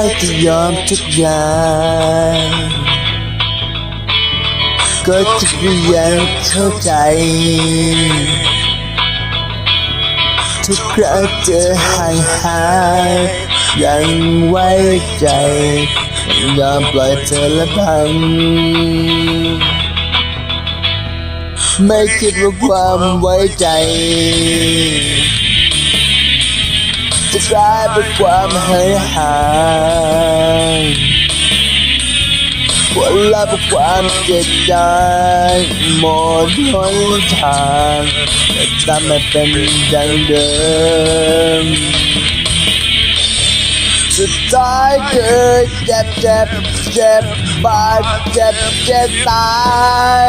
ราะยอมทุกอย่างก็จะพยายามเข้าใจ ทุกครั้งเจอห่างหายยังไว้ใจยอมปล่อยเธอละพัง ไม่คิดว่าความไว้ใจ จะกลายเป็นความหายห่างผลลัพธ์ความเจ็บใจหมดหนทางแต่ทำไม่เป็นดังเดิมสุดท้ายคือเจ็บเจ็บเจ็บบาดเจ็บเจ็บตาย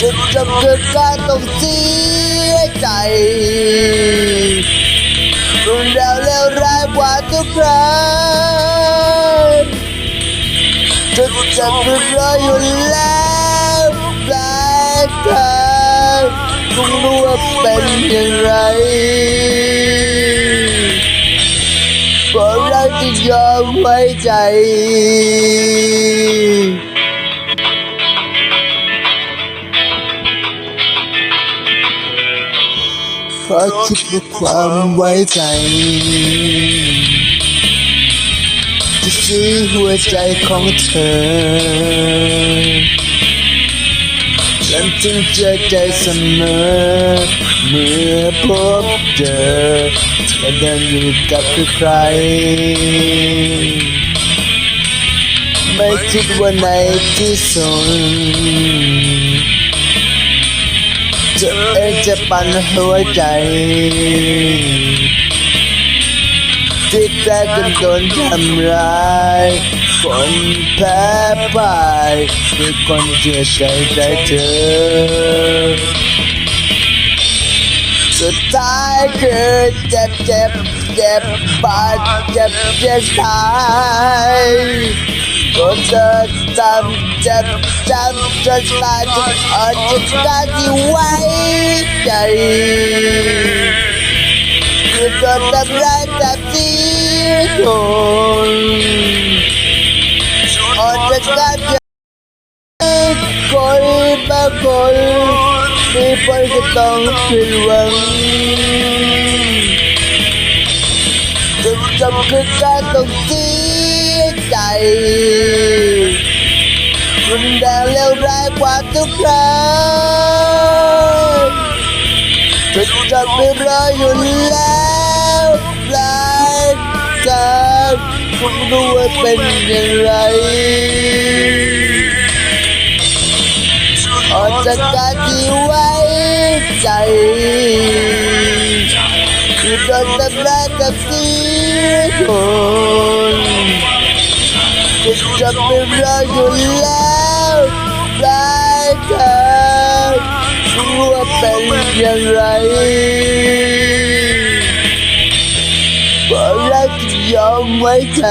จที่โดนทำร้ายจากที่ทนอาจจะกล้าจะถึงคนบางคนที่ปล่อยให้ต้องผิดการต้องเสียใจรุนแรงเลวร้ายกว่าทุกครั้งจุดจบคือรออยู่แล้วปลายทางคุณรู้ว่าเป็นอย่างไรเพราะเราที่ยอมไว้ใจ เพราะคิดว่าความไว้ใจ จะซื้อหัวใจของเธอ ฉันจึงเชื่อใจเสมอ เมื่อพบเจอเธอเดินอยู่กับใคร ไม่คิดว่าในที่สุด เธอเองจะปั่นหัวใจที่แท้ก็โดนทำร้ายคนแพ้พ่ายคือคนเชื่อใจใจเธอ สุดท้ายคือเจ็บเจ็บเจ็บบาดเจ็บเจ็บตาย จ็บจำจนตายจนอาจจะกล้าที่ไว้ใจคือโดนทำร้ายแบบที่ทนอาจจะกล้าที่คนบางคนมีไปก็ต้องผิดหวังจุดจบคือการต้องเสียใจ รุนแรงเลวร้ายกว่าทุกครั้งจุดจบไม่รออยู่แล้วปลายทางคุณรู้ว่าเป็นอย่างไรออกจากการที่ไว้ใจคือโดนทำร้ายกับสีคนจะจะเเป็นอย่างไรเพราะรักยอมไว้ใจ